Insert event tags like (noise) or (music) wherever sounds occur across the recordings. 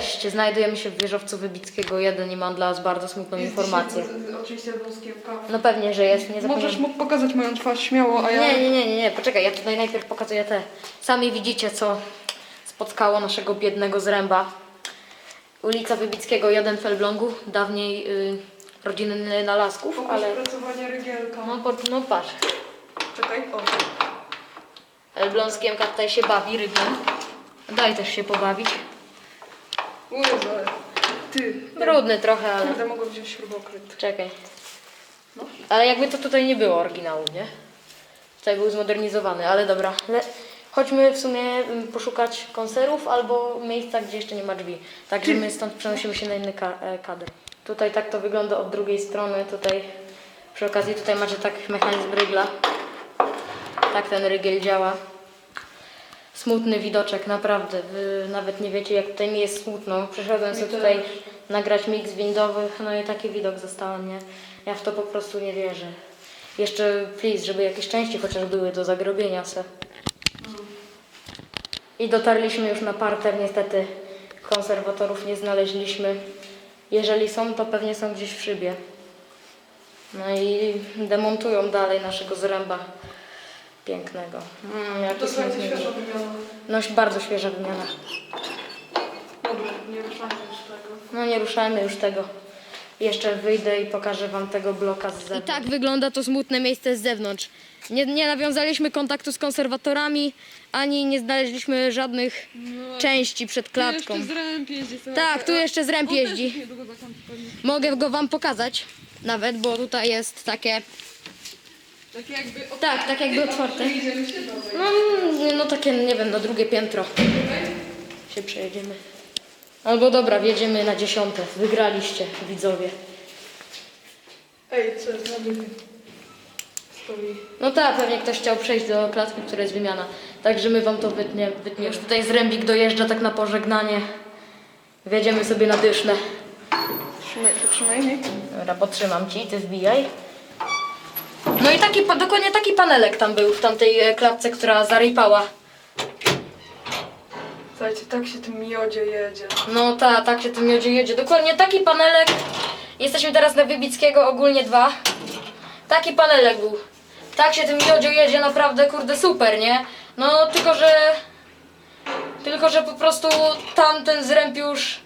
Cześć, znajdujemy się w wieżowcu Wybickiego 1 i mam dla Was bardzo smutną informację. Oczywiście wąskiewka. No pewnie, że jest, nie Możesz zapomnę. mu pokazać moją twarz śmiało, a ja... Nie, nie, nie, nie, nie, poczekaj, ja tutaj najpierw pokazuję te. Sami widzicie, co spotkało naszego biednego zręba. Ulica Wybickiego 1 w Elblągu, dawniej y, rodziny Nalasków, Pokaż ale... pracowanie rygielka. No, po, no patrz, Czekaj, o. elbląski MK tutaj się bawi rybą. Daj też się pobawić. Jezu, ale... Ty. Brudny trochę, ale... Kurde, mogę wziąć śrubokręt. Czekaj. No. Ale jakby to tutaj nie było oryginału, nie? Tutaj był zmodernizowany, ale dobra. Le chodźmy w sumie mm, poszukać konserwów albo miejsca, gdzie jeszcze nie ma drzwi. Także my stąd przenosimy się na inny ka e, kadr. Tutaj tak to wygląda od drugiej strony. Tutaj przy okazji tutaj macie tak mechanizm rygla. Tak ten rygiel działa. Smutny widoczek, naprawdę. Wy nawet nie wiecie, jak tutaj mi jest smutno. Przyszedłem sobie tutaj nagrać mix windowych, no i taki widok zostałem, nie? Ja w to po prostu nie wierzę. Jeszcze please, żeby jakieś części chociaż były do zagrobienia se. I dotarliśmy już na parter, niestety konserwatorów nie znaleźliśmy. Jeżeli są, to pewnie są gdzieś w szybie. No i demontują dalej naszego zręba pięknego. Mm, jaki To słuchajcie, świeża widok. wymiana. No bardzo świeża wymiana. Dobra, nie ruszamy już tego. No nie ruszajmy już tego. Jeszcze wyjdę i pokażę Wam tego bloka z zewnątrz. I tak wygląda to smutne miejsce z zewnątrz. Nie, nie nawiązaliśmy kontaktu z konserwatorami, ani nie znaleźliśmy żadnych części przed klatką. Jeszcze zręb jeździ. Tak, tu jeszcze zręb On też jeździ. niedługo zakończy pewnie. Mogę go Wam pokazać nawet, bo tutaj jest takie... Tak jakby... Tak, tak jakby otwarte. Idziemy się dalej. No, no takie, nie wiem, na drugie piętro się przejedziemy. Albo dobra, wjedziemy na dziesiąte. Wygraliście, widzowie. Ej, co jest na? Stoi. No tak, pewnie ktoś chciał przejść do klatki, która jest wymiana. Także my wam to wytnie, wytnie. Już tutaj zrębik dojeżdża tak na pożegnanie. Wjedziemy sobie na dyszne. Trzymaj, trzymaj mnie. Dobra, potrzymam ci, ty wbijaj. No i taki, pa- dokładnie taki panelek tam był w tamtej e, klatce, która zarypała. Słuchajcie, tak się tym miodzie jedzie. No ta, tak się tym miodzie jedzie. Dokładnie taki panelek. Jesteśmy teraz na Wybickiego, ogólnie dwa. Taki panelek był. Tak się tym miodzie jedzie, naprawdę, kurde, super, nie? No, tylko że... Tylko, że po prostu tamten zręb już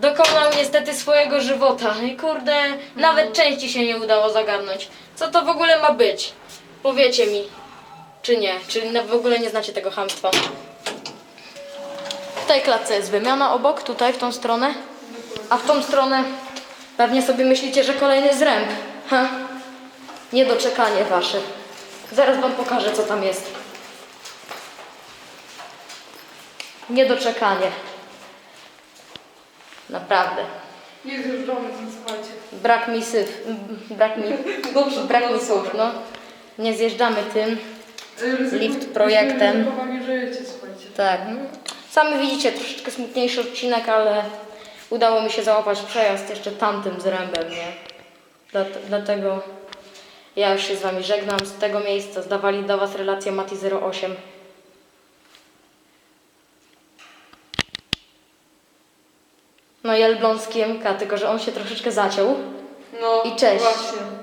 dokonał niestety swojego żywota. I kurde, nawet części się nie udało zagarnąć. Co to w ogóle ma być? Powiecie mi. Czy nie? Czy na- w ogóle nie znacie tego hamstwa? W tej klatce jest wymiana obok, tutaj w tą stronę. A w tą stronę pewnie sobie myślicie, że kolejny zręb. Ha. Niedoczekanie wasze. Zaraz wam pokażę, co tam jest. Niedoczekanie. Naprawdę. Nie zjeżdżamy słuchajcie. Brak mi syf, brak mi, (laughs) Dobrze, brak mi słów, no. Nie zjeżdżamy tym. Lift projektem. Tak. no. Sami widzicie, troszeczkę smutniejszy odcinek, ale udało mi się załapać przejazd jeszcze tamtym zrębem, nie? Dlat- Dlatego ja już się z Wami żegnam z tego miejsca. Zdawali do Was relację Mati 08. No i Elbląski MK, tylko że on się troszeczkę zaciął. No, I cześć. Właśnie.